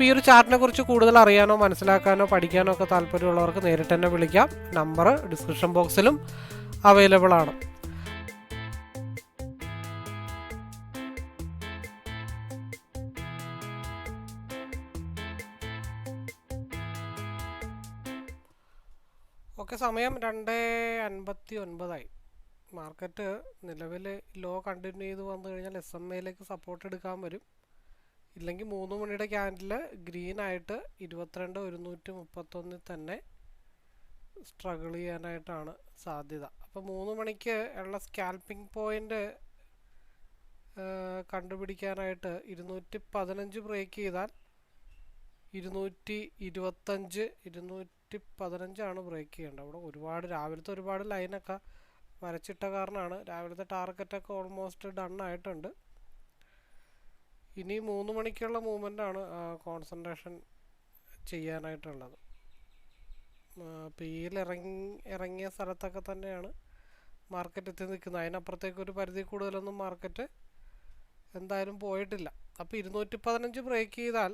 അപ്പോൾ ഈ ഒരു ചാർട്ടിനെ കുറിച്ച് കൂടുതൽ അറിയാനോ മനസ്സിലാക്കാനോ പഠിക്കാനോ ഒക്കെ താല്പര്യമുള്ളവർക്ക് നേരിട്ട് തന്നെ വിളിക്കാം. നമ്പർ ഡിസ്ക്രിപ്ഷൻ ബോക്സിലും അവൈലബിൾ ആണ്. ഓക്കെ സമയം രണ്ട് അൻപത്തി ഒൻപതായി മാർക്കറ്റ് നിലവിൽ ലോ കണ്ടിന്യൂ ചെയ്ത് വന്നു കഴിഞ്ഞാൽ എസ് എം എയിലേക്ക് സപ്പോർട്ട് എടുക്കാൻ വരും. ഇല്ലെങ്കിൽ മൂന്ന് മണിയുടെ ക്യാൻഡിൽ ഗ്രീൻ ആയിട്ട് ഇരുപത്തിരണ്ട് ഒരുന്നൂറ്റി മുപ്പത്തൊന്നിൽ തന്നെ സ്ട്രഗിൾ ചെയ്യാനായിട്ടാണ് സാധ്യത. അപ്പോൾ മൂന്ന് മണിക്ക് ഉള്ള സ്കാൽപ്പിംഗ് പോയിന്റ് കണ്ടുപിടിക്കാനായിട്ട് ഇരുന്നൂറ്റി പതിനഞ്ച് ബ്രേക്ക് ചെയ്താൽ ഇരുന്നൂറ്റി ഇരുപത്തഞ്ച് ഇരുന്നൂറ്റി പതിനഞ്ചാണ് ബ്രേക്ക് ചെയ്യേണ്ടത്. അവിടെ ഒരുപാട് രാവിലത്തെ ഒരുപാട് ലൈനൊക്കെ വരച്ചിട്ട കാരണമാണ്. രാവിലത്തെ ടാർഗറ്റൊക്കെ ഓൾമോസ്റ്റ് ഡൺ ആയിട്ടുണ്ട്. ഇനി മൂന്ന് മണിക്കുള്ള ആണ് കോൺസെൻട്രേഷൻ ചെയ്യാനായിട്ടുള്ളത്. പിയിൽ ഇറങ്ങി ഇറങ്ങിയ സ്ഥലത്തൊക്കെ തന്നെയാണ് മാർക്കറ്റ് എത്തി നിൽക്കുന്നത്. അതിനപ്പുറത്തേക്ക് ഒരു പരിധി കൂടുതലൊന്നും മാർക്കറ്റ് എന്തായാലും പോയിട്ടില്ല. അപ്പോൾ ഇരുന്നൂറ്റി പതിനഞ്ച് ബ്രേക്ക് ചെയ്താൽ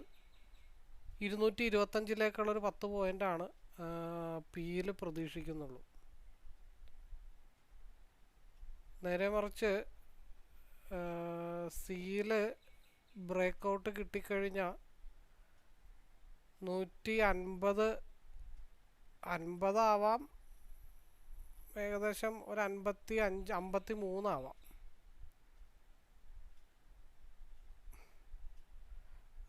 ഇരുന്നൂറ്റി ഇരുപത്തഞ്ചിലേക്കുള്ളൊരു പത്ത് പോയിന്റാണ് പിയിൽ പ്രതീക്ഷിക്കുന്നുള്ളൂ. നേരെ മറിച്ച് സിയിൽ ബ്രേക്ക് ഔട്ട് കിട്ടിക്കഴിഞ്ഞാൽ നൂറ്റി അൻപത് അൻപതാവാം. ഏകദേശം ഒരു അൻപത്തി അഞ്ച് അമ്പത്തി മൂന്നാവാം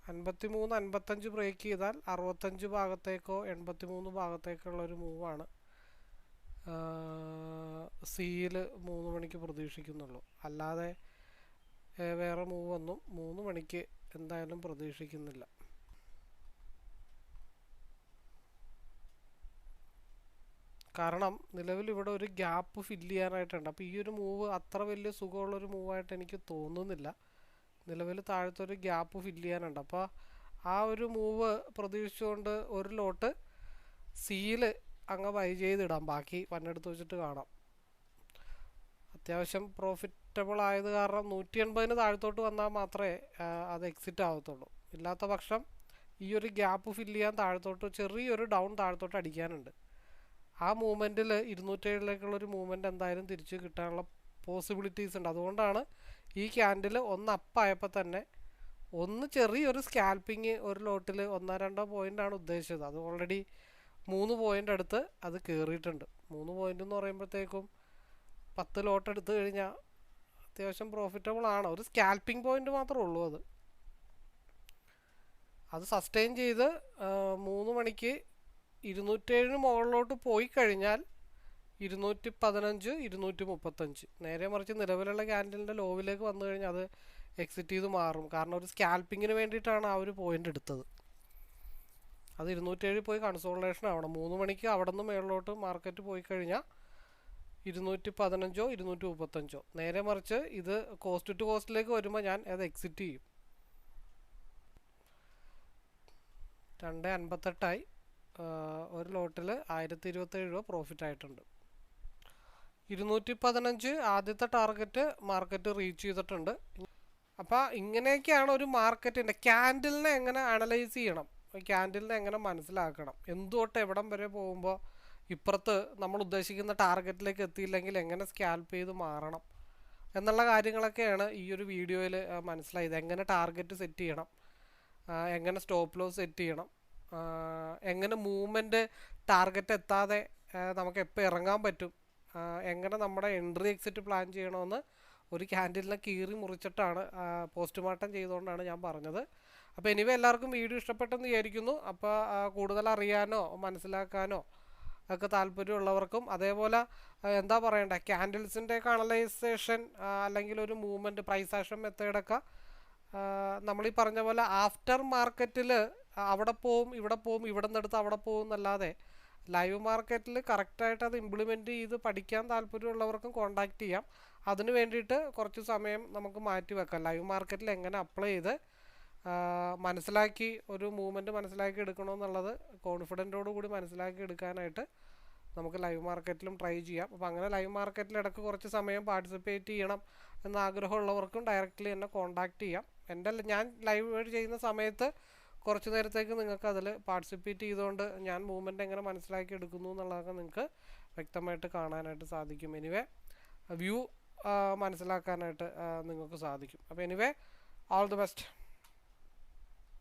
അൻപത്തി മൂന്ന് അൻപത്തഞ്ച് ബ്രേക്ക് ചെയ്താൽ അറുപത്തഞ്ച് ഭാഗത്തേക്കോ എൺപത്തി മൂന്ന് ഭാഗത്തേക്കുള്ള ഒരു മൂവാണ്. സിയിൽ മൂന്ന് മണിക്ക് പ്രതീക്ഷിക്കുന്നുള്ളൂ. അല്ലാതെ വേറെ മൂവ് ഒന്നും മൂന്ന് മണിക്ക് എന്തായാലും പ്രതീക്ഷിക്കുന്നില്ല. കാരണം നിലവിൽ ഇവിടെ ഒരു ഗ്യാപ്പ് ഫില്ല് ചെയ്യാനായിട്ടുണ്ട്. അപ്പോൾ ഈ ഒരു മൂവ് അത്ര വലിയ സുഖമുള്ളൊരു മൂവായിട്ട് എനിക്ക് തോന്നുന്നില്ല. നിലവിൽ താഴത്തെ ഒരു ഗ്യാപ്പ് ഫില്ല് ചെയ്യാനുണ്ട്. അപ്പോൾ ആ ഒരു മൂവ് പ്രതീക്ഷിച്ചുകൊണ്ട് ഒരു ലോട്ട് സീൽ അങ്ങ് ബൈ ചെയ്തിടാം. ബാക്കി പന്നെടുത്ത് വെച്ചിട്ട് കാണാം. അത്യാവശ്യം പ്രോഫിറ്റബിൾ ആയത് കാരണം നൂറ്റി എൺപതിന് താഴത്തോട്ട് വന്നാൽ മാത്രമേ അത് എക്സിറ്റ് ആവത്തുള്ളൂ. ഇല്ലാത്ത പക്ഷം ഈ ഒരു ഗ്യാപ്പ് ഫില്ല് ചെയ്യാൻ താഴത്തോട്ട് ചെറിയൊരു ഡൗൺ താഴത്തോട്ട് അടിക്കാനുണ്ട്. ആ മൂവ്മെന്റിൽ ഇരുന്നൂറ്റേഴിലേക്കുള്ളൊരു മൂവ്മെന്റ് എന്തായാലും തിരിച്ച് കിട്ടാനുള്ള പോസിബിലിറ്റീസ് ഉണ്ട്. അതുകൊണ്ടാണ് ഈ ക്യാൻഡിൽ ഒന്ന് അപ്പായപ്പോൾ തന്നെ ഒന്ന് ചെറിയൊരു സ്കാൽപ്പിങ് ഒരു ലോട്ടിൽ ഒന്നോ രണ്ടോ പോയിന്റാണ് ഉദ്ദേശിച്ചത്. അത് ഓൾറെഡി മൂന്ന് പോയിന്റ് അടുത്ത് അത് കയറിയിട്ടുണ്ട് മൂന്ന് പോയിന്റ് എന്ന് പറയുമ്പോഴത്തേക്കും പത്ത് ലോട്ട് എടുത്തു കഴിഞ്ഞാൽ അത്യാവശ്യം പ്രോഫിറ്റബിൾ ആണ്. ഒരു സ്കാൽപ്പിംഗ് പോയിന്റ് മാത്രമേ ഉള്ളൂ അത്. അത് സസ്റ്റെയിൻ ചെയ്ത് മൂന്ന് മണിക്ക് ഇരുന്നൂറ്റേഴിന് മുകളിലോട്ട് പോയി കഴിഞ്ഞാൽ ഇരുന്നൂറ്റി പതിനഞ്ച് ഇരുന്നൂറ്റി മുപ്പത്തഞ്ച് നേരെ മറിച്ച് നിലവിലുള്ള ക്യാൻഡലിന്റെ ലോവിലേക്ക് വന്നു കഴിഞ്ഞാൽ അത് എക്സിറ്റ് ചെയ്ത് മാറും. കാരണം ഒരു സ്കാൽപ്പിങ്ങിന് വേണ്ടിയിട്ടാണ് ആ ഒരു പോയിന്റ് എടുത്തത്. അത് ഇരുന്നൂറ്റേഴിൽ പോയി കൺസോൾട്ടേഷൻ ആവണം. മൂന്ന് മണിക്ക് അവിടെ നിന്ന് മേളിലോട്ട് മാർക്കറ്റ് പോയി കഴിഞ്ഞാൽ ഇരുന്നൂറ്റി പതിനഞ്ചോ ഇരുന്നൂറ്റി മുപ്പത്തഞ്ചോ നേരെ മറിച്ച് ഇത് കോസ്റ്റ് ടു കോസ്റ്റിലേക്ക് വരുമ്പോൾ ഞാൻ അത് എക്സിറ്റ് ചെയ്യും. രണ്ട് അൻപത്തെട്ടായി. ഒരു ലോട്ടിൽ ആയിരത്തി ഇരുപത്തേഴ് രൂപ പ്രോഫിറ്റ് ആയിട്ടുണ്ട്. ഇരുന്നൂറ്റി പതിനഞ്ച് ആദ്യത്തെ ടാർഗറ്റ് മാർക്കറ്റ് റീച്ച് ചെയ്തിട്ടുണ്ട്. അപ്പോൾ ഇങ്ങനെയൊക്കെയാണ് ഒരു മാർക്കറ്റിന്റെ ക്യാൻഡിലിനെ എങ്ങനെ അനലൈസ് ചെയ്യണം? ക്യാൻഡിലിനെ എങ്ങനെ മനസ്സിലാക്കണം? എന്തുതൊട്ട് എവിടം വരെ പോകുമ്പോൾ ഇപ്പുറത്ത് നമ്മൾ ഉദ്ദേശിക്കുന്ന ടാർഗറ്റിലേക്ക് എത്തിയില്ലെങ്കിൽ എങ്ങനെ സ്കാൽപ്പ് ചെയ്ത് മാറണം എന്നുള്ള കാര്യങ്ങളൊക്കെയാണ് ഈ ഒരു വീഡിയോയിൽ മനസ്സിലായത്. എങ്ങനെ ടാർഗറ്റ് സെറ്റ് ചെയ്യണം എങ്ങനെ സ്റ്റോപ്പ് ലോസ് സെറ്റ് ചെയ്യണം എങ്ങനെ മൂവ്മെന്റ് ടാർഗറ്റ് എത്താതെ നമുക്ക് എപ്പോൾ ഇറങ്ങാൻ പറ്റും എങ്ങനെ നമ്മുടെ എൻട്രി എക്സിറ്റ് പ്ലാൻ ചെയ്യണമെന്ന് ഒരു ക്യാൻഡിലിനെ കീറി മുറിച്ചിട്ടാണ് പോസ്റ്റ്മോർട്ടം ചെയ്തുകൊണ്ടാണ് ഞാൻ പറഞ്ഞത്. അപ്പോൾ എനിവേ എല്ലാവർക്കും വീഡിയോ ഇഷ്ടപ്പെട്ടെന്ന് വിചാരിക്കുന്നു. അപ്പോൾ കൂടുതൽ അറിയാനോ മനസ്സിലാക്കാനോ ഒക്കെ താല്പര്യമുള്ളവർക്കും അതേപോലെ എന്താ പറയണ്ടേ ക്യാൻഡിൽസിന്റെ കാണലൈസേഷൻ അല്ലെങ്കിൽ ഒരു മൂവ്മെന്റ് പ്രൈസ് ആക്ഷൻ മെത്തേഡൊക്കെ നമ്മളീ പറഞ്ഞ പോലെ ആഫ്റ്റർ മാർക്കറ്റിൽ അവിടെ പോവും ഇവിടെ പോവും ഇവിടെ നിന്നെടുത്ത് അവിടെ പോവും എന്നല്ലാതെ ലൈവ് മാർക്കറ്റിൽ കറക്റ്റായിട്ട് അത് ഇംപ്ലിമെന്റ് ചെയ്ത് പഠിക്കാൻ താല്പര്യമുള്ളവർക്കും കോണ്ടാക്ട് ചെയ്യാം. അതിന് വേണ്ടിയിട്ട് കുറച്ച് സമയം നമുക്ക് മാറ്റി വെക്കാം ലൈവ് മാർക്കറ്റിൽ എങ്ങനെ അപ്ലൈ ചെയ്ത് മനസ്സിലാക്കി ഒരു മൂവ്മെന്റ് മനസ്സിലാക്കി എടുക്കണമെന്നുള്ളത് കോൺഫിഡന്റോടു കൂടി മനസ്സിലാക്കി എടുക്കാനായിട്ട് നമുക്ക് ലൈവ് മാർക്കറ്റിലും ട്രൈ ചെയ്യാം. അപ്പോൾ അങ്ങനെ ലൈവ് മാർക്കറ്റിൽ ഇടയ്ക്ക് കുറച്ച് സമയം പാർട്ടിസിപ്പേറ്റ് ചെയ്യണം എന്ന ആഗ്രഹമുള്ളവർക്കും ഡയറക്റ്റ്ലി എന്നെ കോൺടാക്റ്റ് ചെയ്യാം. എന്റെ ഞാൻ ലൈവ് ചെയ്യുന്ന സമയത്ത് കുറച്ച് നേരത്തേക്ക് നിങ്ങൾക്ക് അതിൽ പാർട്ടിസിപ്പേറ്റ് ചെയ്തുകൊണ്ട് ഞാൻ മൂവ്മെന്റ് എങ്ങനെ മനസ്സിലാക്കി എടുക്കുന്നു എന്നുള്ളതൊക്കെ നിങ്ങൾക്ക് വ്യക്തമായിട്ട് കാണാനായിട്ട് സാധിക്കും. എനിവേ വ്യൂ മനസ്സിലാക്കാനായിട്ട് നിങ്ങൾക്ക് സാധിക്കും. അപ്പോൾ എനിവേ ഓൾ ദി ബെസ്റ്റ്